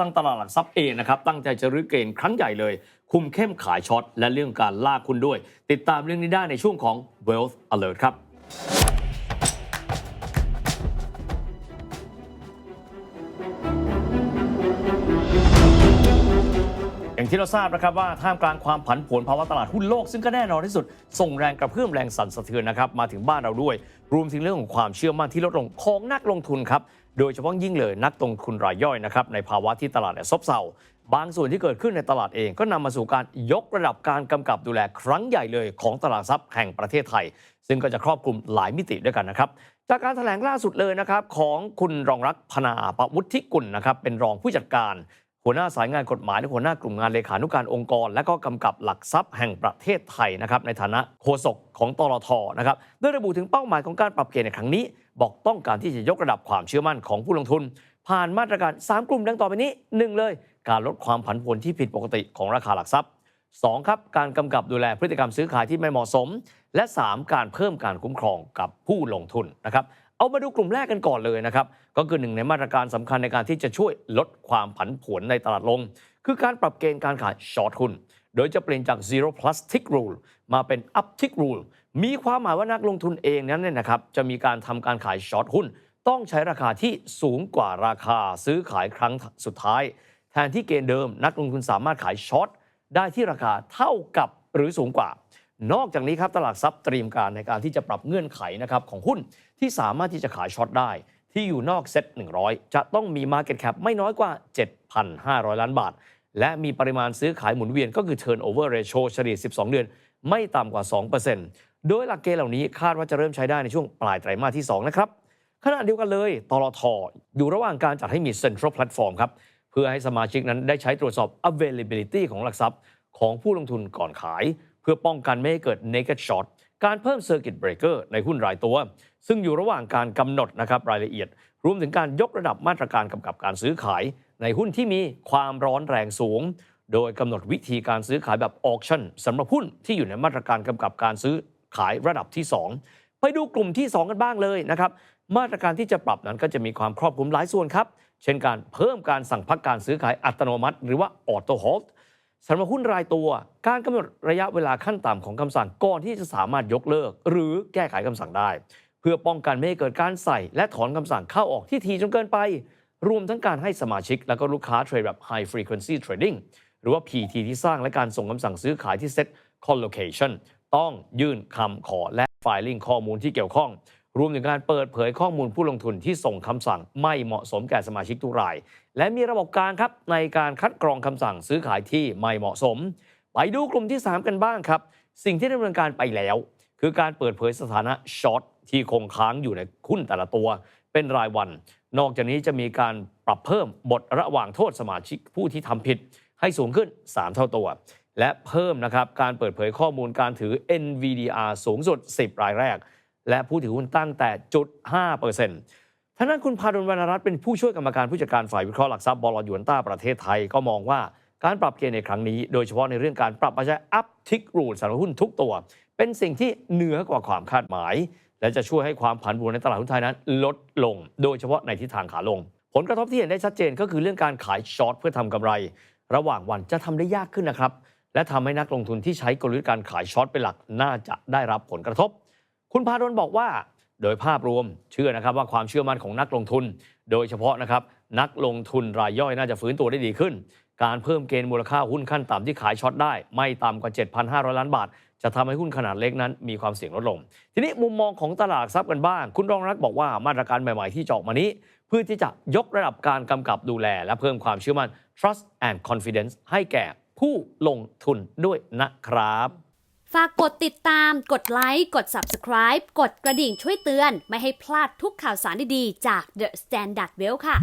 ทางตลาดหลักทรัพย์เองนะครับตั้งใจจะรื้อเกณฑ์ครั้งใหญ่เลย คุมเข้มขายช็อต และเรื่องการลากคุณด้วย ติดตามเรื่องนี้ได้ในช่วงของ Wealth Alert ครับอย่างที่เราทราบนะครับว่าท่ามกลางความผันผวนภาวะตลาดหุ้นโลกซึ่งก็แน่นอนที่สุด ส่งแรงกระเพื่อมแรงสั่นสะเทือนนะครับมาถึงบ้านเราด้วย รวมถึงเรื่องของความเชื่อมั่นที่ลดลงของนักลงทุนครับ โดยเฉพาะยิ่งเลยนักลงทุนรายย่อยนะครับในภาวะที่ตลาดเนี่ยซบเซาบางส่วนที่เกิดขึ้นในตลาดเองก็นำมาสู่การยกระดับการกำกับดูแลครั้งใหญ่เลยของตลาดทรัพย์แห่งประเทศไทย ซึ่งก็จะครอบคลุมหลายมิติด้วยกันนะครับ จากการแถลงล่าสุดเลยนะครับของคุณรองรักษ์พนาปวุฒิกุลนะครับเป็นรองผู้จัดการ หัวหน้าสายงานกฎหมายและหัวหน้ากลุ่มงานเลขานุการองค์กร และก็กำกับหลักทรัพย์แห่งประเทศไทยนะครับในฐานะโฆษกของตลทนะครับโดยระบุถึงเป้าหมายของการปรับเกณฑ์ในครั้งนี้ บอกต้องการที่จะยกระดับความเชื่อมั่นของผู้ลงทุน ผ่านมาตรการ 3 กลุ่มดังต่อไปนี้ 1 เลย การลดความผันผวนที่ผิดปกติของราคาหลักทรัพย์ 2 ครับ การกำกับดูแลพฤติกรรมซื้อขายที่ไม่เหมาะสม และ 3 การเพิ่มการคุ้มครองกับผู้ลงทุนนะครับเอามาดูกลุ่มแรกกันก่อนเลยนะครับ ก็คือหนึ่งในมาตรการสำคัญในการที่จะช่วยลดความผันผวนในตลาดลง คือการปรับเกณฑ์การขายช็อตหุ้น โดยจะเปลี่ยนจาก zero plus tick rule มาเป็น up tick rule มีความหมายว่านักลงทุนเองนั้นเนี่ยนะครับจะมีการทำการขายช็อตหุ้น ต้องใช้ราคาที่สูงกว่าราคาซื้อขายครั้งสุดท้าย แทนที่เกณฑ์เดิม นักลงทุนสามารถขายช็อตได้ที่ราคาเท่ากับหรือสูงกว่า นอกจากนี้ครับตลาดทรัพย์เตรียมการในการที่จะปรับเงื่อนไขนะครับของหุ้นที่สามารถที่จะขายช็อตได้ ที่อยู่นอกเซ็ต100 จะต้องมี Market Cap ไม่น้อยกว่า 7,500 ล้านบาท และมีปริมาณซื้อขายหมุนเวียนก็คือ Turnover Ratio เฉลี่ย 12 เดือน ไม่ต่ำกว่า 2%โดยหลักเกณฑ์เหล่านี้คาดว่าจะเริ่มใช้ได้ในช่วงปลายไตรมาสที่ 2 นะครับ ขณะเดียวกันเลยตลทอยู่ระหว่างการจัดให้มี Central Platform ครับ เพื่อให้สมาชิกนั้นได้ใช้ตรวจสอบ availability ของหลักทรัพย์ ของผู้ลงทุนก่อนขาย เพื่อป้องกันไม่ให้เกิด naked short การเพิ่ม circuit breaker ในหุ้นรายตัว ซึ่งอยู่ระหว่างการกำหนดนะครับรายละเอียด รวมถึงการยกระดับมาตรการกำกับการซื้อขาย ในหุ้นที่มีความร้อนแรงสูง โดยกำหนดวิธีการซื้อขายแบบ auction สำหรับหุ้นที่อยู่ในมาตรการกำกับการซื้อขายระดับที่ 2 ไปดูกลุ่มที่ 2 กันบ้างเลยนะครับมาตรการที่จะปรับนั้นก็จะมีความครอบคลุมหลายส่วนครับ เช่นการเพิ่มการสั่งพักการซื้อขายอัตโนมัติ หรือว่า auto hold สำหรับหุ้นรายตัว การกำหนดระยะเวลาขั้นต่ำของคำสั่งก่อนที่จะสามารถยกเลิก หรือแก้ไขคำสั่งได้ เพื่อป้องกันไม่ให้เกิดการใส่ และถอนคำสั่งเข้าออกที่ทีจนเกินไป รวมทั้งการให้สมาชิก และก็ลูกค้าเทรดแบบ high frequency trading หรือว่า PT ที่สร้างและการส่งคำสั่งซื้อขายที่ set collocation ต้องยื่นคำขอและ filing ข้อมูลที่เกี่ยวข้อง รวมถึงการเปิดเผยข้อมูลผู้ลงทุนที่ส่งคำสั่งไม่เหมาะสมแก่สมาชิกทุกราย และมีระบบการครับในการคัดกรองคำสั่งซื้อขายที่ไม่เหมาะสม ไปดูกลุ่มที่ 3 กันบ้างครับ สิ่งที่ดำเนินการไปแล้ว คือการเปิดเผยสถานะช็อตที่คงค้างอยู่ในหุ้นแต่ละตัว เป็นรายวัน นอกจากนี้จะมีการปรับเพิ่มบทระหว่างโทษสมาชิกผู้ที่ทำผิด ให้สูงขึ้น 3 เท่าตัว และเพิ่มนะครับการเปิดเผยข้อมูลการถือ NVDR สูงสุด 10 รายแรก และผู้ถือหุ้นตั้งแต่จุด5%ท่านั้นคุณพาดลวรรณรัตน์เป็นผู้ช่วยกรรมการผู้จัดการฝ่ายวิเคราะห์หลักทรัพย์บอลยวนต้าประเทศไทยก็มองว่าการปรับเกณฑ์ในครั้งนี้โดยเฉพาะในเรื่องการปรับมาใช้ up tick rule สำหรับหุ้นทุกตัว เป็นสิ่งที่เหนือกว่าความคาดหมาย และจะช่วยให้ความผันผวนในตลาดหุ้นไทยนั้น ลดลง โดยเฉพาะในทิศทางขาลง ผลกระทบที่เห็นได้ชัดเจนก็คือเรื่องการขายช็อตเพื่อทำกำไร ระหว่างวันจะทำได้ยากขึ้นนะครับ และทำให้นักลงทุนที่ใช้กลยุทธ์การขายช็อตเป็นหลักน่าจะได้รับผลกระทบ คุณพาดลบอกว่า โดยภาพรวมเชื่อนะครับว่าความเชื่อมั่นของนักลงทุน โดยเฉพาะนะครับนักลงทุนรายย่อยน่าจะฟื้นตัวได้ดีขึ้น การเพิ่มเกณฑ์มูลค่าหุ้นขั้นต่ำที่ขายช็อตได้ ไม่ต่ำกว่า 7,500 ล้านบาท จะทำให้หุ้นขนาดเล็กนั้นมีความเสี่ยงลดลง ทีนี้มุมมองของตลาดทรัพย์กันบ้าง คุณรองรักบอกว่ามาตรการใหม่ ๆ ที่จะอกมานี้ เพื่อที่จะยกระดับการกำกับดูแล และเพิ่มความเชื่อมั่น trust and confidence ให้แก่ผู้ลงทุนด้วยนะครับ ฝากกดติดตาม กดไลค์ กด Subscribe กดกระดิ่งช่วยเตือน ไม่ให้พลาดทุกข่าวสารดีๆ จาก The Standard Well ค่ะ